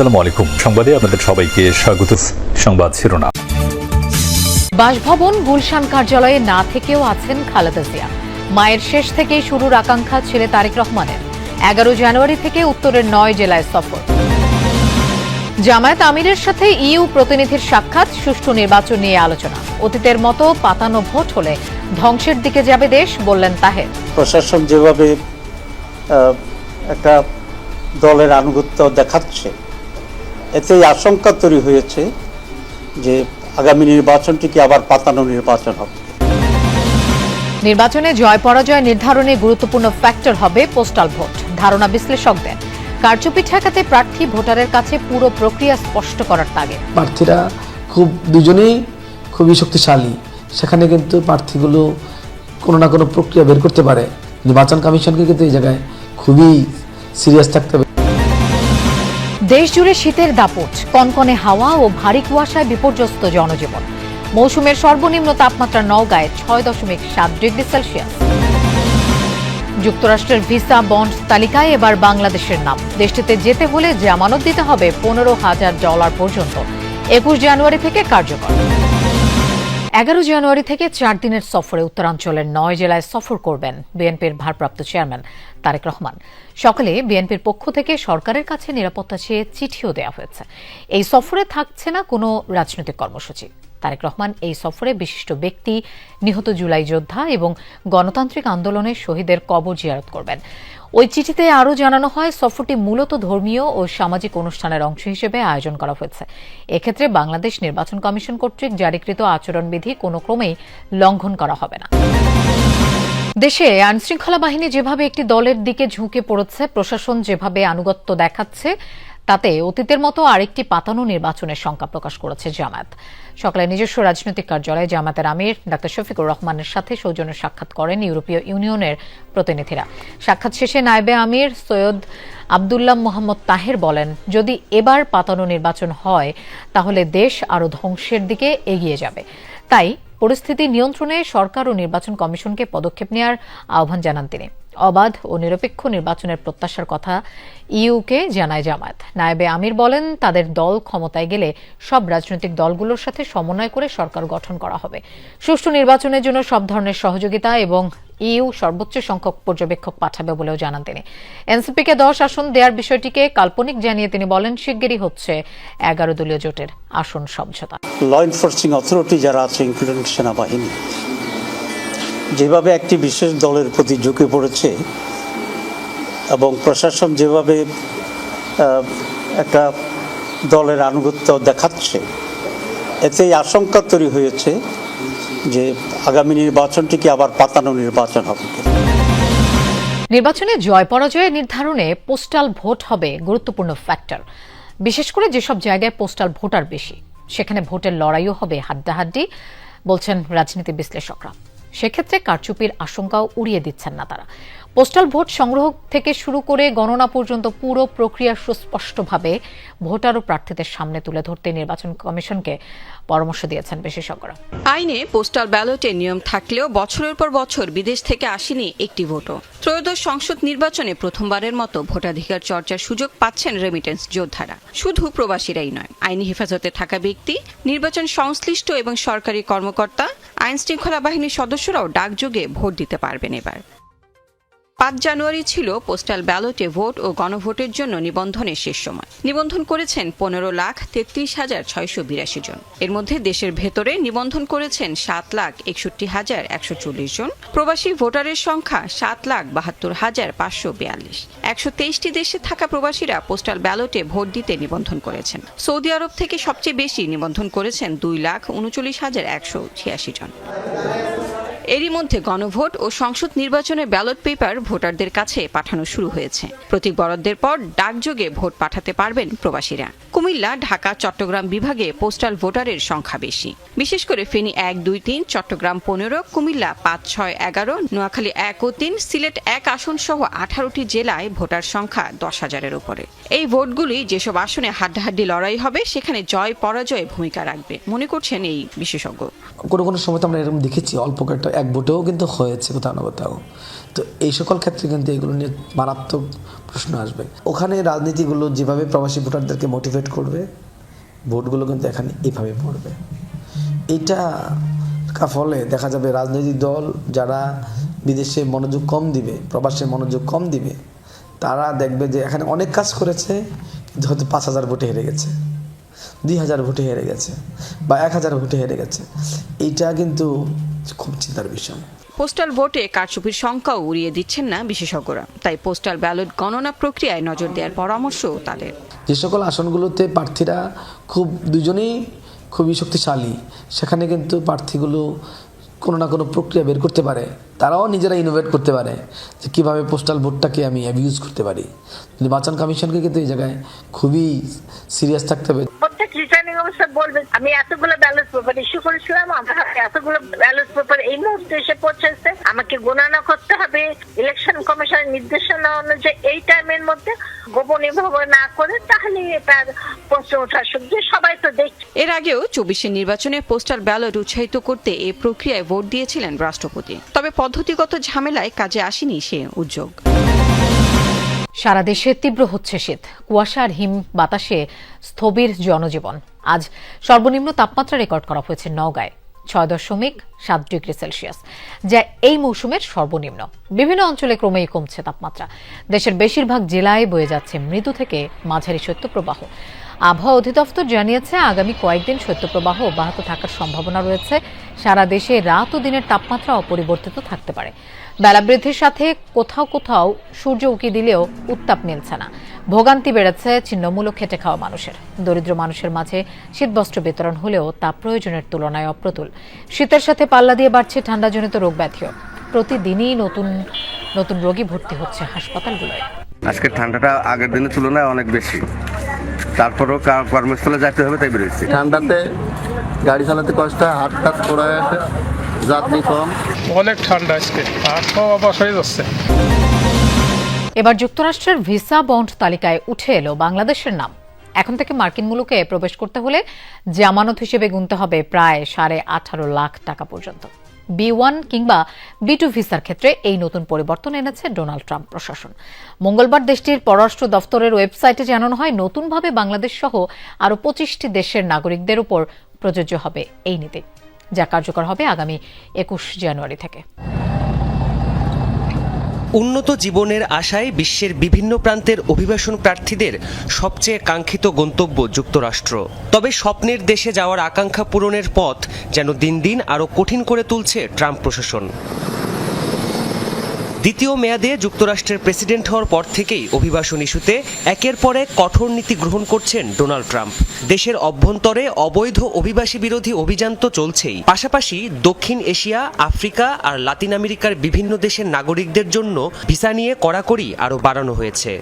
আসসালামু আলাইকুম। সংবাদে আপনাদের সবাইকে স্বাগত। সংবাদ শিরোনাম। বাসভবন গুলশান কার্যালয়ে না থেকেও আছেন খালেদা জিয়া। মায়ের শেষ থেকেই শুরুর আকাঙ্ক্ষা ছেলে তারেক রহমানের। এগারো জানুয়ারি থেকে উত্তরের নয় জেলায় সফর। জামায়াত আমিরের সাথে ইউ প্রতিনিধির সাক্ষাৎ সুষ্ঠু নির্বাচন নিয়ে আলোচনা। অতীতের মতো পাতানো ভোট হলে ধ্বংসের দিকে যাবে দেশ বললেন তাহের। প্রশাসন যেভাবে আহ, একটা দলের আনুগত্য দেখাচ্ছে এতে আশঙ্কা তৈরি হয়েছে যে আগামী নির্বাচনটি কি আবার পাতানো নির্বাচন হবে। নির্বাচনে জয় পরাজয় নির্ধারণে গুরুত্বপূর্ণ ফ্যাক্টর হবে পোস্টাল ভোট ধারণা বিশ্লেষকদের। কারচুপি ঠেকাতে প্রার্থী ভোটারের কাছে পুরো প্রক্রিয়া স্পষ্ট করার তাগিদ। প্রার্থীরা খুব দুজনেই খুবই শক্তিশালী। সেখানে কিন্তু প্রার্থীগুলো কোনো না কোনো প্রক্রিয়া বের করতে পারে। নির্বাচন কমিশনকে কিন্তু এই জায়গায় খুবই সিরিয়াস থাকতে হবে। দেশ জুড়ে শীতের দাপট, কনকনে হাওয়া ও ভারী কুয়াশায় বিপর্যস্ত জনজীবন। মৌসুমের সর্বনিম্ন তাপমাত্রা নওগাঁয় ছয় দশমিক সাত ডিগ্রি সেলসিয়াস। যুক্তরাষ্ট্রের ভিসা বন্ড তালিকায় এবার বাংলাদেশের নাম। দেশটিতে যেতে হলে জামানত দিতে হবে পনেরো হাজার ডলার পর্যন্ত। একুশ জানুয়ারি থেকে কার্যকর। এগারো জানুয়ারি থেকে চার দিনের সফরে উত্তরাঞ্চলের নয় জেলায় সফর করবেন বিএনপির ভারপ্রাপ্ত চেয়ারম্যান তারেক রহমান। সকালে বিএনপির পক্ষ থেকে সরকারের কাছে নিরাপত্তা চেয়ে চিঠিও দেওয়া হয়েছে। এই সফরে থাকছে না কোনো রাজনৈতিক কর্মসূচি। তারেক রহমান এই সফরে বিশিষ্ট ব্যক্তি, নিহত জুলাই যোদ্ধা এবং গণতান্ত্রিক আন্দোলনের শহীদের কবর জিয়ারত করবেন। ওই চিঠিতে আরও জানানো হয়, সফরটি মূলত ধর্মীয় ও সামাজিক অনুষ্ঠানের অংশ হিসেবে আয়োজন করা হয়েছে। এক্ষেত্রে বাংলাদেশ নির্বাচন কমিশন কর্তৃক জারিকৃত আচরণবিধি কোনো ক্রমেই লঙ্ঘন করা হবে না। দেশে আইনশৃঙ্খলা বাহিনী যেভাবে একটি দলের দিকে ঝুঁকে পড়েছে, প্রশাসন যেভাবে আনুগত্য দেখাচ্ছে, তাতে অতীতের মতো আরেকটি পাতানো নির্বাচনের শঙ্কা প্রকাশ করেছে জামায়াত। সকালে নিজস্ব রাজনৈতিক কার্যালয়ে জামায়াতের আমির ডাক্তার শফিকুর রহমানের সাথে সৌজন্য সাক্ষাৎ করেন ইউরোপীয় ইউনিয়নের প্রতিনিধিরা। সাক্ষাৎ শেষে নায়েবে আমির সৈয়দ আবদুল্লাহ মোহাম্মদ তাহের বলেন, যদি এবার পাতানো নির্বাচন হয়, তাহলে দেশ আরও ধ্বংসের দিকে এগিয়ে যাবে। তাই পরিস্থিতি নিয়ন্ত্রণে সরকার ও নির্বাচন কমিশনকে পদক্ষেপ নেওয়ার আহ্বান জানান তিনি। অবাধ ও নিরপেক্ষ নির্বাচনের প্রত্যাশার কথা ইউকে জানায় জামায়াত। নায়েবে আমির বলেন, তাদের দল ক্ষমতায় গেলে সব রাজনৈতিক দলগুলোর সাথে সমন্বয় করে সরকার গঠন করা হবে। সুষ্ঠু নির্বাচনের জন্য সব ধরনের সহযোগিতা এবং ইউ সর্বোচ্চ সংখ্যক পর্যবেক্ষক পাঠাবে বলেও জানান তিনি। এনসিপিকে দশ আসন দেওয়ার বিষয়টিকে কাল্পনিক জানিয়ে তিনি বলেন, শিগগিরই হচ্ছে এগারো দলীয় জোটের আসন সমঝোতা। ল এনফোর্সিং অথরিটি যারা আছে ইনক্লুডিং সেনাবাহিনী যেভাবে একটি বিশেষ দলের প্রতি ঝুঁকে পড়েছে এবং প্রশাসন যেভাবে একটা দলের আনুগত্য দেখাচ্ছে এতে এই আশঙ্কা তৈরি হয়েছে যে আগামী নির্বাচনটি কি আবার পাতানো নির্বাচন হবে নির্বাচনে জয় পরাজয় নির্ধারণে পোস্টাল ভোট হবে গুরুত্বপূর্ণ ফ্যাক্টর। বিশেষ করে যেসব জায়গায় পোস্টাল ভোটার বেশি, সেখানে ভোটের লড়াইও হবে হাড্ডাহাড্ডি, বলছেন রাজনীতি বিশ্লেষকরা। সেক্ষেত্রে কারচুপির আশঙ্কাও উড়িয়ে দিচ্ছেন না তারা। পোস্টাল ভোট সংগ্রহ থেকে শুরু করে গণনা পর্যন্ত পুরো প্রক্রিয়া সুস্পষ্টভাবে ভোটার ও প্রার্থীদের সামনে তুলে ধরতে নির্বাচন কমিশনকে পরামর্শ দিয়েছেন বিশেষজ্ঞরা। আইনে পোস্টাল ব্যালটের নিয়ম থাকলেও বছরের পর বছর বিদেশ থেকে আসেনি একটি ভোটও। ত্রয়োদশ সংসদ নির্বাচনে প্রথমবারের মতো ভোটাধিকার চর্চার সুযোগ পাচ্ছেন রেমিটেন্স যোদ্ধারা। শুধু প্রবাসীরাই নয়, আইনি হেফাজতে থাকা ব্যক্তি, নির্বাচন সংশ্লিষ্ট এবং সরকারি কর্মকর্তা আইন শৃঙ্খলা বাহিনীর সদস্যরাও ডাকযোগে ভোট দিতে পারবেন এবার। পাঁচ জানুয়ারি ছিল পোস্টাল ব্যালটে ভোট ও গণভোটের জন্য নিবন্ধনের শেষ সময়। নিবন্ধন করেছেন পনেরো লাখ তেত্রিশ হাজার ছয়শো বিরাশি জন। এর মধ্যে দেশের ভেতরে নিবন্ধন করেছেন সাত লাখ একষট্টি হাজার একশো চল্লিশ জন। প্রবাসী ভোটারের সংখ্যা সাত লাখ বাহাত্তর হাজার পাঁচশো বিয়াল্লিশ। একশো তেইশটি দেশে থাকা প্রবাসীরা পোস্টাল ব্যালটে ভোট দিতে নিবন্ধন করেছেন। সৌদি আরব থেকে সবচেয়ে বেশি নিবন্ধন করেছেন দুই লাখ উনচল্লিশ হাজার একশো ছিয়াশি জন। এরই মধ্যে গণভোট ও সংসদ নির্বাচনের ব্যালট পেপার ভোটারদের কাছে পাঠানো শুরু হয়েছে। প্রতীক বরাদ্দের পর ডাকযোগে ভোট পাঠাতে পারবেন প্রবাসীরা। কুমিল্লা, ঢাকা, চট্টগ্রাম বিভাগে পোস্টাল ভোটারের সংখ্যা বেশি। বিশেষ করে ফেনী এক, দুই, তিন, চট্টগ্রাম পনেরো, কুমিল্লা পাঁচ, ছয়, এগারো, নোয়াখালী এক ও তিন, সিলেট এক, আসন সহ আঠারোটি জেলায় ভোটার সংখ্যা দশ হাজারের উপরে। এই ভোটগুলি যেসব আসনে হাড্ডাহাড্ডি লড়াই হবে, সেখানে জয় পরাজয় ভূমিকা রাখবে, মনে করছেন এই বিশেষজ্ঞ। কোনো কোনো সময় তো আমরা এরকম দেখেছি, অল্প কয়েকটা এক ভোটেও কিন্তু হয়েছে কোথাও না কোথাও তো এই সকল ক্ষেত্রে কিন্তু এগুলো নিয়ে মারাত্মক প্রশ্ন আসবে। ওখানে রাজনীতিগুলো যেভাবে প্রবাসী ভোটারদেরকে মোটিভেট করবে, ভোটগুলো কিন্তু এখানে এভাবে পড়বে। এটা ফলে দেখা যাবে রাজনৈতিক দল যারা বিদেশে মনোযোগ কম দিবে, প্রবাসে মনোযোগ কম দিবে, তারা দেখবে যে এখানে অনেক কাজ করেছে, কিন্তু হয়তো পাঁচ হাজার ভোটে হেরে গেছে, দুই হাজার ভোটে হেরে গেছে বা এক হাজার ভোটে হেরে গেছে। এইটা কিন্তু খুব চিন্তার বিষয়। পোস্টাল ভোটে কারচুপির সংখ্যাও উড়িয়ে দিচ্ছেন না বিশেষজ্ঞরা। তাই পোস্টাল ব্যালট গণনা প্রক্রিয়ায় নজর দেওয়ার পরামর্শ তাদের। যে সকল আসনগুলোতে প্রার্থীরা খুব দুজনেই খুবই শক্তিশালী সেখানে কিন্তু প্রার্থীগুলো কোনো না কোনো প্রক্রিয়া বের করতে পারে। তারাও নিজেরা ইনোভেট করতে পারে যে কীভাবে পোস্টাল ভোটটাকে আমি অ্যাবিউজ করতে পারি। নির্বাচন কমিশনকে কিন্তু এই জায়গায় খুবই সিরিয়াস থাকতে হবে। বলবে আমি এতগুলো পেপার ইস্যু করেছিলাম আমার এতগুলো পেপার এই মুহূর্তে এসে পৌঁছেছে। আমাকে গণনা করতে হবে ইলেকশন কমিশনের নির্দেশনা অনুযায়ী এই টাইমের মধ্যে না করে তাহলে তার প্রশ্ন ওঠার সুযোগ সবাই তো দেখছে এর আগেও চব্বিশের নির্বাচনে পোস্টাল ব্যালট উৎসাহিত করতে এই প্রক্রিয়ায় ভোট দিয়েছিলেন রাষ্ট্রপতি। তবে পদ্ধতিগত ঝামেলায় কাজে আসেনি সে উদ্যোগ। সারা দেশে তীব্র হচ্ছে শীত। কুয়াশা আর হিম বাতাসে স্থবির জনজীবন। আজ সর্বনিম্ন তাপমাত্রা রেকর্ড করা হয়েছে নওগাঁয়, ছয় দশমিক সাত ডিগ্রি সেলসিয়াস, যা এই মৌসুমের সর্বনিম্ন। বিভিন্ন অঞ্চলে ক্রমেই কমছে তাপমাত্রা। দেশের বেশিরভাগ জেলায় বয়ে যাচ্ছে মৃদু থেকে মাঝারি শৈত্যপ্রবাহ। আবহাওয়া অধিদপ্তর জানিয়েছে, আগামী কয়েকদিন শৈত্যপ্রবাহ অব্যাহত থাকার সম্ভাবনা রয়েছে। সারা দেশে রাত ও দিনের তাপমাত্রা অপরিবর্তিত থাকতে পারে। বেলা বৃদ্ধির সাথে কোথাও কোথাও সূর্য উকি দিলেও উত্তাপ মিলছে না। ভোগান্তি বেড়েছে ছিন্নমূলক খেটে খাওয়া মানুষের। দরিদ্র মানুষের মাঝে শীতবস্ত্র বিতরণ হলেও তা প্রয়োজনের তুলনায় অপ্রতুল। শীতের সাথে পাল্লা দিয়ে বাড়ছে ঠান্ডাজনিত রোগ ব্যাধিও। প্রতিদিনই নতুন নতুন রোগী ভর্তি হচ্ছে হাসপাতালগুলোয়। আজকে ঠান্ডাটা আগের দিনের তুলনায় অনেক বেশি। তারপরও কর্মস্থলে যেতে হবে তাই বেরোচ্ছি ঠান্ডাতে গাড়ি চালাতে কষ্ট হয় হাত টাত পড়ে আছে কম অনেক ঠান্ডা আজকে হাত অবাস হয়ে যাচ্ছে। এবার যুক্তরাষ্ট্রের ভিসা বন্ড তালিকায় উঠে এলো বাংলাদেশের নাম। এখন থেকে মার্কিন মুলুকে প্রবেশ করতে হলে জামানত হিসেবে গুনতে হবে প্রায় সাড়ে আঠারো লাখ টাকা পর্যন্ত। বি ওয়ান কিংবা বি টু ভিসার ক্ষেত্রে এই নতুন পরিবর্তন এনেছে ডোনাল্ড ট্রাম্প প্রশাসন। মঙ্গলবার দেশটির পররাষ্ট্র দফতরের ওয়েবসাইটে জানানো হয় নতুনভাবে বাংলাদেশ সহ আরও পঁচিশটি দেশের নাগরিকদের উপর প্রযোজ্য হবে এই নীতি। যা কার্যকর হবে আগামী একুশ জানুয়ারি থেকে। উন্নত জীবনের আশায় বিশ্বের বিভিন্ন প্রান্তের অভিবাসন প্রার্থীদের সবচেয়ে কাঙ্ক্ষিত গন্তব্য যুক্তরাষ্ট্র। তবে স্বপ্নের দেশে যাওয়ার আকাঙ্ক্ষা পূরণের পথ যেন দিন দিন আরও কঠিন করে তুলছে ট্রাম্প প্রশাসন। দ্বিতীয় মেয়াদে যুক্তরাষ্ট্রের প্রেসিডেন্ট হওয়ার পর থেকেই অভিবাসন ইস্যুতে একের পর এক কঠোর নীতি গ্রহণ করছেন ডোনাল্ড ট্রাম্প। দেশের অভ্যন্তরে অবৈধ অভিবাসী বিরোধী অভিযান তো চলছেই। পাশাপাশি দক্ষিণ এশিয়া, আফ্রিকা আর লাতিন আমেরিকার বিভিন্ন দেশের নাগরিকদের জন্য ভিসা নিয়ে কড়াকড়ি আরও বাড়ানো হয়েছে।